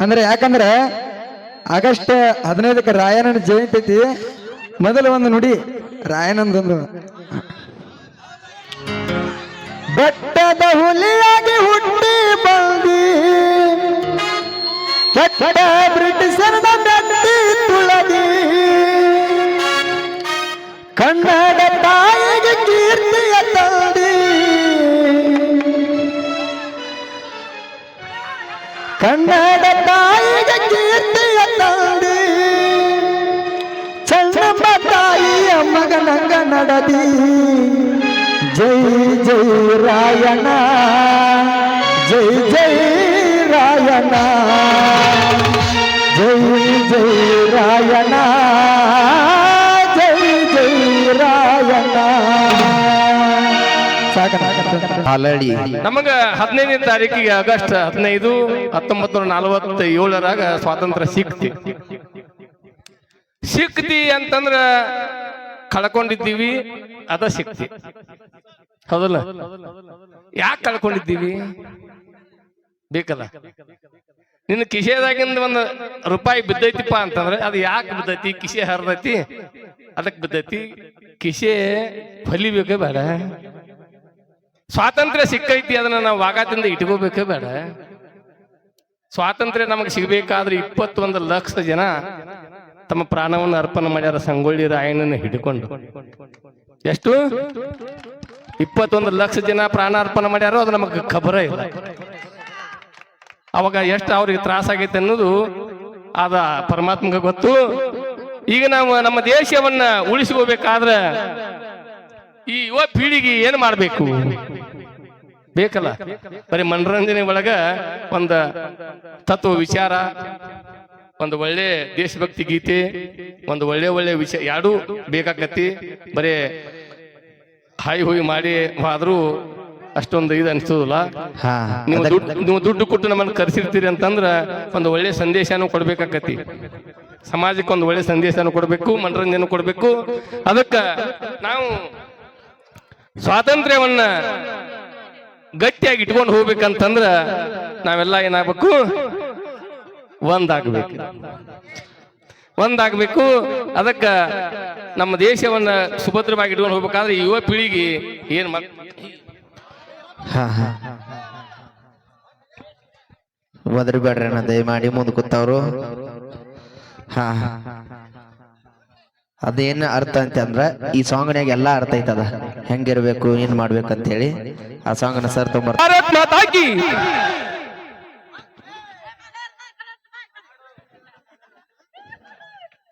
ಅಂದ್ರೆ ಯಾಕಂದ್ರೆ ಆಗಸ್ಟ್ ಹದಿನೈದಕ್ಕೆ ರಾಯಣ್ಣನ ಜಯಂತಿ ಮೊದಲ ಒಂದು ನುಡಿ ರಾಯಣ್ಣಂದೊಂದು ಬೆಟ್ಟದ ಹುಲಿಯಾಗಿ ಹುಟ್ಟಿ ಬಂದಿ. ಕನ್ನಡ ತಾಯಿಗೆ ಕೀರ್ತಿಯ ತಂದಿ ಚೆನ್ನಮ್ಮ ತಾಯಿಯ ಮಗನಂಗ ನಡದಿ ಜೈ ಜೈ ರಾಯಣ ಜೈ ಜೈ ರಾಯಣ ಜೈ ಜೈ ರಾಯಣ ಜೈ ಜೈ ರಾಯಣ ಸಾಕ ಹಾಲಡಿ. ನಮಗ ಹದಿನೈದನೇ ತಾರೀಕಿಗೆ ಆಗಸ್ಟ್ ಹದಿನೈದು ಹತ್ತೊಂಬತ್ತು ನೂರ ನಲವತ್ತ ಏಳರಾಗ ಸ್ವಾತಂತ್ರ್ಯ ಸಿಕ್ತಿ. ಸಿಕ್ತಿ ಅಂತಂದ್ರ ಕಳ್ಕೊಂಡಿದ್ದೀವಿ, ಅದ ಸಿಕ್ತಿ. ಹೌದಲ್ಲ? ಯಾಕೆ ಕಳ್ಕೊಂಡಿದ್ದೀವಿ? ಬೇಕಲ್ಲ? ನಿನ್ನ ಕಿಶೆದಾಗಿಂದ ಒಂದು ರೂಪಾಯಿ ಬಿದ್ದೈತಿಪ್ಪ ಅಂತಂದ್ರೆ ಅದು ಯಾಕೆ ಬಿದ್ದೈತಿ? ಕಿಶೆ ಹರಿದೈತಿ? ಅದಕ್ಕೆ ಬಿದ್ದೈತಿ. ಕಿಶೆ ಫಲಿಬೇಕೇ ಬೇಡ. ಸ್ವಾತಂತ್ರ್ಯ ಸಿಕ್ಕೈತಿ ಅದನ್ನ ನಾವು ವಾಗಾತಿಂದ ಇಟ್ಕೋಬೇಕೇ ಬೇಡ. ಸ್ವಾತಂತ್ರ್ಯ ನಮಗೆ ಸಿಗಬೇಕಾದ್ರೆ ಇಪ್ಪತ್ತೊಂದು ಲಕ್ಷ ಜನ ತಮ್ಮ ಪ್ರಾಣವನ್ನು ಅರ್ಪಣೆ ಮಾಡ್ಯಾರ ಸಂಗೊಳ್ಳಿ ರಾಯಣ್ಣನ ಹಿಡ್ಕೊಂಡು. ಎಷ್ಟು? ಇಪ್ಪತ್ತೊಂದು ಲಕ್ಷ ಜನ ಪ್ರಾಣ ಅರ್ಪಣೆ ಮಾಡ್ಯಾರೋ ಅದು ನಮಗೆ ಖಬರ ಇಲ್ಲ. ಅವಾಗ ಎಷ್ಟು ಅವ್ರಿಗೆ ತ್ರಾಸಾಗೈತೆ ಅನ್ನೋದು ಅದ ಪರಮಾತ್ಮಗೆ ಗೊತ್ತು. ಈಗ ನಾವು ನಮ್ಮ ದೇಶವನ್ನ ಉಳಿಸ್ಕೋಬೇಕಾದ್ರೆ ಈ ಯುವ ಪೀಳಿಗೆ ಏನು ಮಾಡ್ಬೇಕು? ಬೇಕಲ್ಲ? ಬರೀ ಮನರಂಜನೆ ಒಳಗ ಒಂದ ತತ್ವ ವಿಚಾರ ಒಂದು ಒಳ್ಳೆ ದೇಶಭಕ್ತಿ ಗೀತೆ ಒಂದು ಒಳ್ಳೆ ಒಳ್ಳೆ ವಿಷಯ ಎರಡೂ ಬೇಕಾಕತಿ ಬರೀ ಹಾಯಿ ಹುಯಿ ಮಾಡಿ ಆದ್ರೂ ಅಷ್ಟೊಂದು ಇದು ಅನಿಸೋದಿಲ್ಲ. ನೀವು ದುಡ್ಡು ನೀವು ದುಡ್ಡು ಕೊಟ್ಟು ನಮ್ಮನ್ನು ಕರೆಸಿರ್ತೀರಿ ಅಂತಂದ್ರ ಒಂದು ಒಳ್ಳೆ ಸಂದೇಶನೂ ಕೊಡ್ಬೇಕಾಕತಿ ಸಮಾಜಕ್ಕೆ ಒಂದು ಒಳ್ಳೆ ಸಂದೇಶನೂ ಕೊಡಬೇಕು ಮನರಂಜನೆ ಕೊಡಬೇಕು. ಅದಕ್ಕ ನಾವು ಸ್ವಾತಂತ್ರ್ಯವನ್ನ ಗಟ್ಟಿಯಾಗಿ ಇಟ್ಕೊಂಡು ಹೋಗ್ಬೇಕಂತಂದ್ರ ನಾವೆಲ್ಲ ಏನಾಗ್ಬೇಕು? ಒಂದಾಗಬೇಕು. ಒಂದಾಗಬೇಕು. ಅದಕ್ಕ ನಮ್ಮ ದೇಶವನ್ನ ಸುಭದ್ರವಾಗಿ ಇಟ್ಕೊಂಡು ಹೋಗ್ಬೇಕಾದ್ರೆ ಯುವ ಪೀಳಿಗೆ ಏನ್ ಮಾಡ್ ಹಾ ಬೇಡ್ರಿ ಅಣ್ಣ, ದಯಮಾಡಿ ಮುಂದೆ ಕೂತವ್ರು. ಹಾ ಹಾ. ಅದೇನ್ ಅರ್ಥ ಅಂತ ಅಂದ್ರ ಈ ಸಾಂಗ್ನ್ಯಾಗ ಎಲ್ಲಾ ಅರ್ಥ ಐತದ. ಹೆಂಗಿರ್ಬೇಕು, ಏನ್ ಹೇಳಿ ಆ ಸಾಂಗ್ನ ಸರ್ ತುಂಬ